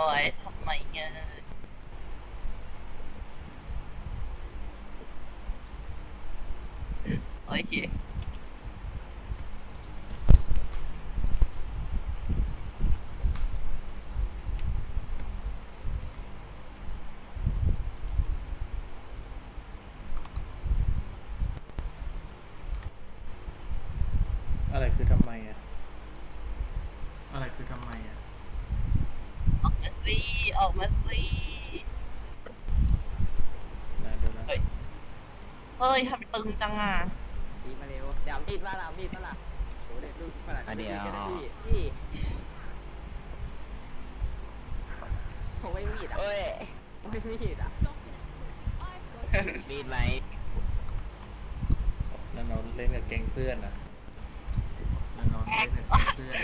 โอ้ยทำไมเงี้ยโอเคอะไรคือทำไมอะ อะไรคือทำไมอะ ออกมาสิออกมาสินะเดี๋ยวนะเฮ้ยเฮ้ยทำไมตึงจังอะมีดมาเร็วเดี๋ยวเอามีดมาละเอามีดมาละโอ้เด็กลูกมาละอะเดี๋ยว พี่พี่ผมไม่มีดอะเอ้ยผมไม่มีดอะมีดไหมนั่นเราเล่นกับแก๊งเพื่อนนะนั่นเราเล่นกับแก๊งเพื่อน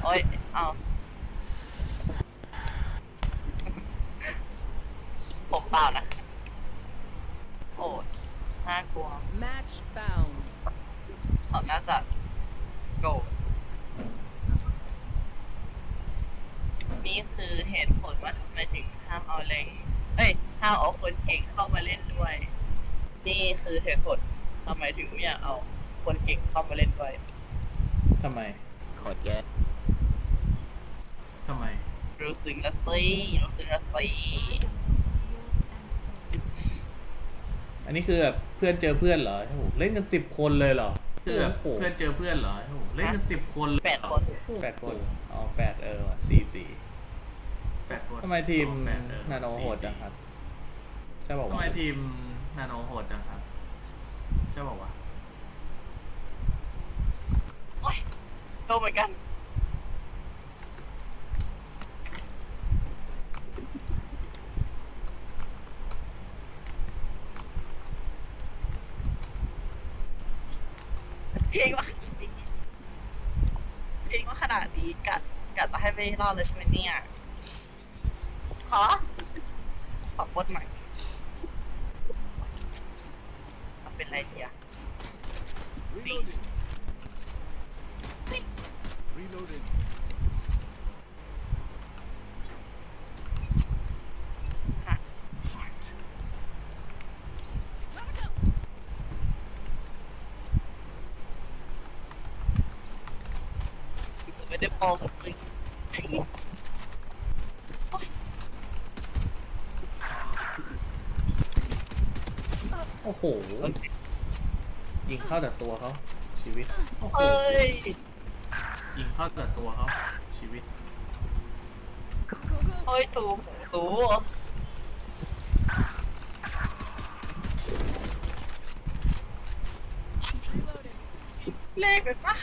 โอ้ยเอาผมเปล่านะ โอ้ยน่ากลัว Match found. เขาน่าจะโกรธนี่คือเหตุผลว่าทำไมถึงห้ามเอาแรงเอ้ยห้ามเอาคนเก่งเข้ามาเล่นด้วย นี่คือเหตุผลทำไมถึงไม่อยากเอาคนเก่งเข้ามาเล่นด้วย ทำไมโคตรแกทำไม รู้สึกนะสิรู้สึกนะสิอันนี้คือแบบเพื่อนเจอเพื่อนเหรอโอ้โหเล่นกันสิบคนเลยเหรอคือแบบเพื่อนเจอเพื่อนเหรอโอ้โหเล่นกันสิบคนเลยแปดเหรอคน แปดคนอ๋อแปดเออว่ะสี่สี่แปดคนทำไมทีมอ๋อแปดเออนาโนโหดสี่จังครับจะบอกทำว่าไมทีมนาโนโหดจังครับเจะบอกว่า โอ้ยโดนเหมือนกัน เพลงว่าเพลงว่าขนาดนี้กัดกัดจะให้ไม่รอดเลยใช่ไหมเนี่ยขอขอบทใหม่เอาเป็นไรดีอะฮะ ไม่ได้ปองเลยโอ้โห ยิงเข้าแต่ตัวเขาชีวิต โอ้โหเอ้ยยิงเข้าแต่ตัวเขาชีวิตเอ้ยตูตูเลขไปปะ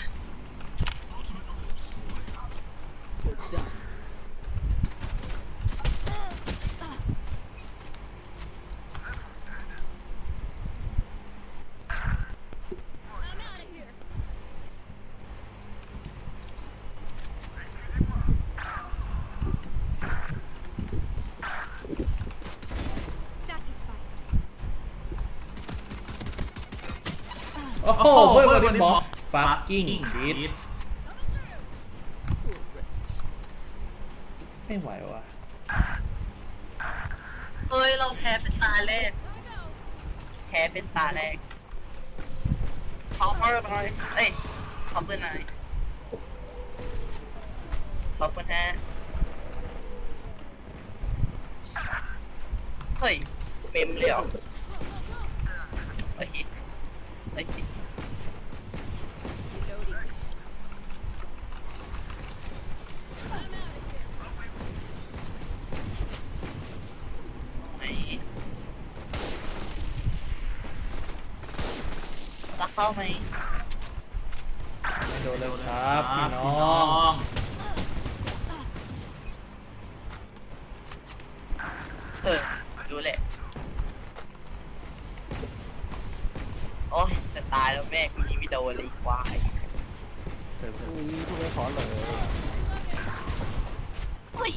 โอ้โหเพื่อนบอดี้บล็อกฟักกิ้งชีตไม่ไหวว่ะเอ้ย เราแพ้เป็นตาแรกแพ้เป็นตาแรกขอเพิ่มหน่อยเอ้ยขอเพิ่มหน่อยขอบคุณฮะเฮ้ยเมมเลยเหรอโอเคโอเค ไหน รักเข้าไหมไม่โดนเลยครับพี่น้องงเออดูแหละ โอ้ยจะตายแล้วแม่กูยิงไม่โดนเลยอีควายเออเอออุ้ยคุณไม่ขอเลยเฮ้ย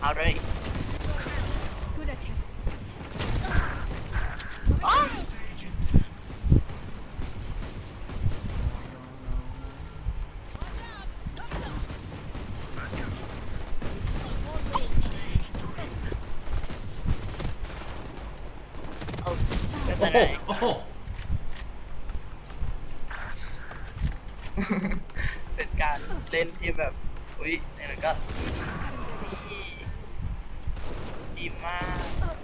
เอาเลย ไหนโอ้โหเป็นการเล่นที่แบบ อุ้ยเนี่ยก็ดีดีมาก